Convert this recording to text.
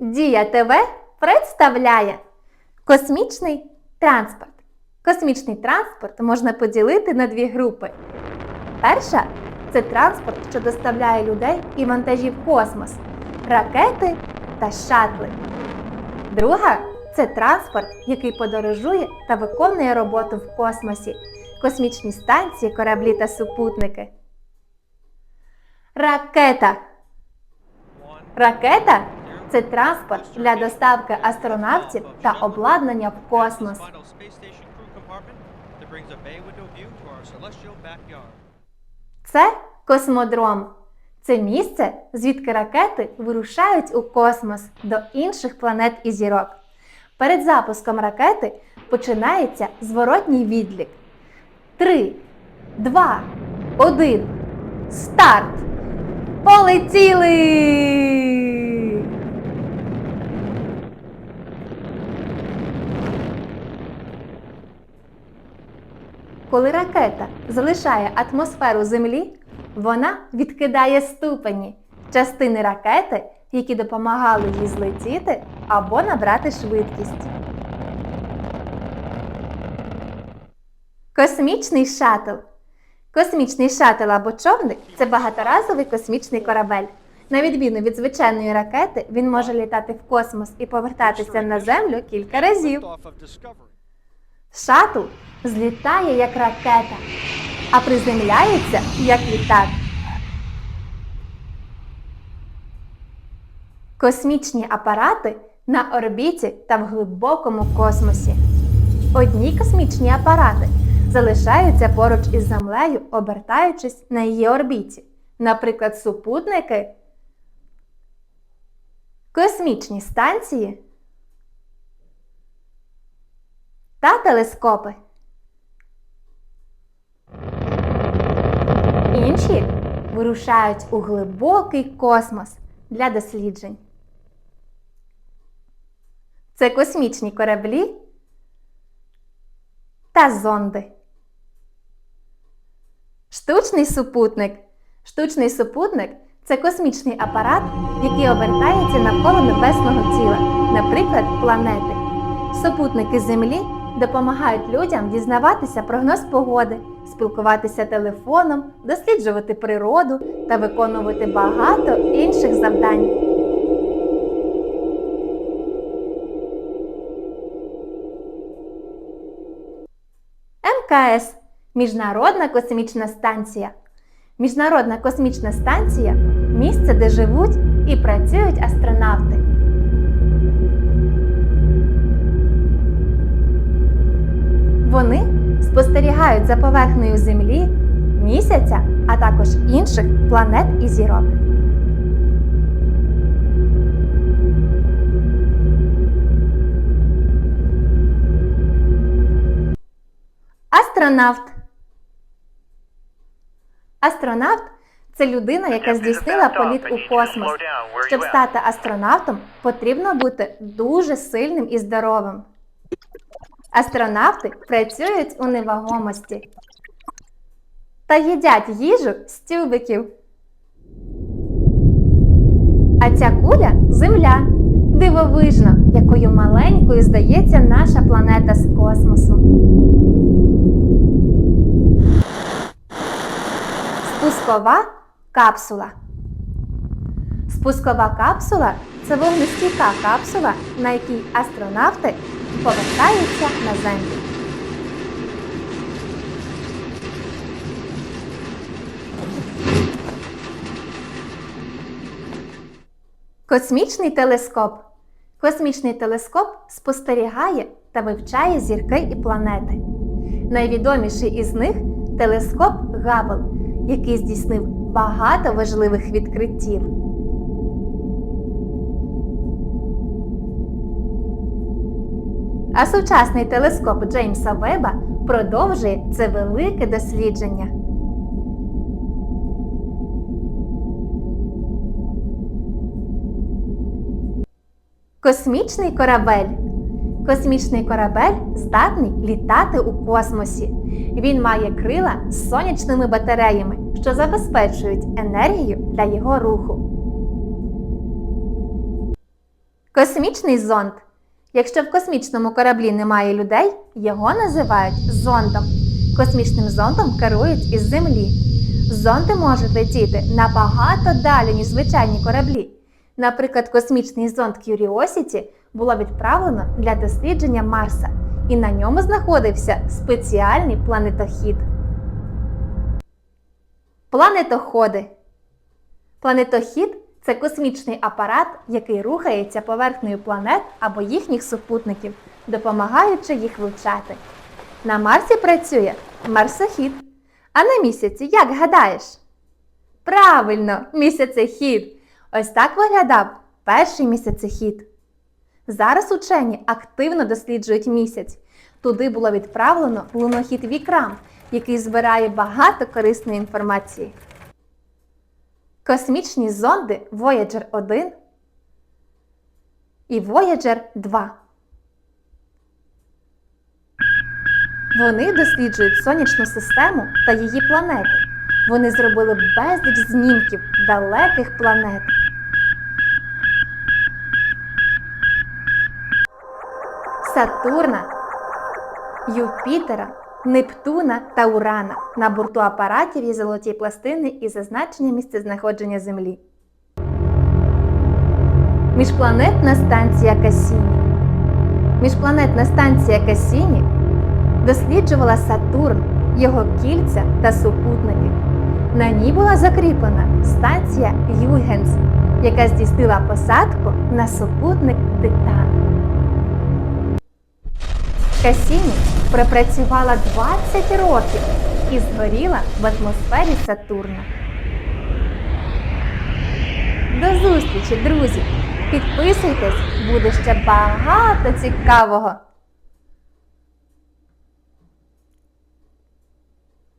Дія ТВ представляє космічний транспорт. Космічний транспорт можна поділити на дві групи. Перша це транспорт, що доставляє людей і вантажі в космос, ракети та шатли. Друга це транспорт, який подорожує та виконує роботу в космосі, космічні станції, кораблі та супутники. Ракета. Ракета це транспорт для доставки астронавтів та обладнання в космос. Це космодром. Це місце, звідки ракети вирушають у космос до інших планет і зірок. Перед запуском ракети починається зворотній відлік. 3, 2, 1. Старт! Полетіли! Коли ракета залишає атмосферу Землі, вона відкидає ступені, частини ракети, які допомагали їй злетіти або набрати швидкість. Космічний шатл. Космічний шатл або човник це багаторазовий космічний корабель. На відміну від звичайної ракети, він може літати в космос і повертатися на Землю кілька разів. Шатл злітає як ракета, а приземляється як літак. Космічні апарати на орбіті та в глибокому космосі. Одні космічні апарати залишаються поруч із Землею, обертаючись на її орбіті. Наприклад, супутники, космічні станції та телескопи. Інші вирушають у глибокий космос для досліджень. Це космічні кораблі та зонди. Штучний супутник. Штучний супутник це космічний апарат, який обертається навколо небесного тіла, наприклад, планети. Супутники Землі допомагають людям дізнаватися прогноз погоди, спілкуватися телефоном, досліджувати природу та виконувати багато інших завдань. МКС Міжнародна космічна станція. Міжнародна космічна станція місце, де живуть і працюють астронавти. Вони спостерігають за поверхнею Землі, місяця, а також інших планет і зірок. Астронавт. Астронавт це людина, яка здійснила політ у космос. Щоб стати астронавтом, потрібно бути дуже сильним і здоровим. Астронавти працюють у невагомості та їдять їжу з тюбиків. А ця куля земля. Дивовижно, якою маленькою здається наша планета з космосу. Спускова капсула. Спускова капсула це вогнестійка капсула, на якій астронавти повертаються на Землю. Космічний телескоп. Космічний телескоп спостерігає та вивчає зірки і планети. Найвідоміший із них телескоп Габл, який здійснив багато важливих відкриттів. А сучасний телескоп Джеймса Веба продовжує це велике дослідження. Космічний корабель. Космічний корабель здатний літати у космосі. Він має крила з сонячними батареями, що забезпечують енергію для його руху. Космічний зонд. Якщо в космічному кораблі немає людей, його називають зондом. Космічним зондом керують із Землі. Зонди можуть летіти набагато далі, ніж звичайні кораблі. Наприклад, космічний зонд Curiosity було відправлено для дослідження Марса, і на ньому знаходився спеціальний планетохід. Планетоходи. Планетохід це космічний апарат, який рухається поверхнею планет або їхніх супутників, допомагаючи їх вивчати. На Марсі працює марсохід. А на місяці як гадаєш? Правильно, місяцехід. Ось так виглядав перший місяцехід. Зараз учені активно досліджують місяць. Туди було відправлено лунохід Вікрам, який збирає багато корисної інформації. Космічні зонди Voyager 1 і Voyager 2. Вони досліджують сонячну систему та її планети. Вони зробили безліч знімків далеких планет. Сатурна, Юпітера, Нептуна та Урана. На борту апаратів є золоті пластини і зазначення місцезнаходження Землі. Міжпланетна станція Касіні. Міжпланетна станція Касіні досліджувала Сатурн, його кільця та супутники. На ній була закріплена станція Югенс, яка здійснила посадку на супутник Титан. Касіні пропрацювала 20 років і згоріла в атмосфері Сатурна. До зустрічі, друзі! Підписуйтесь, буде ще багато цікавого!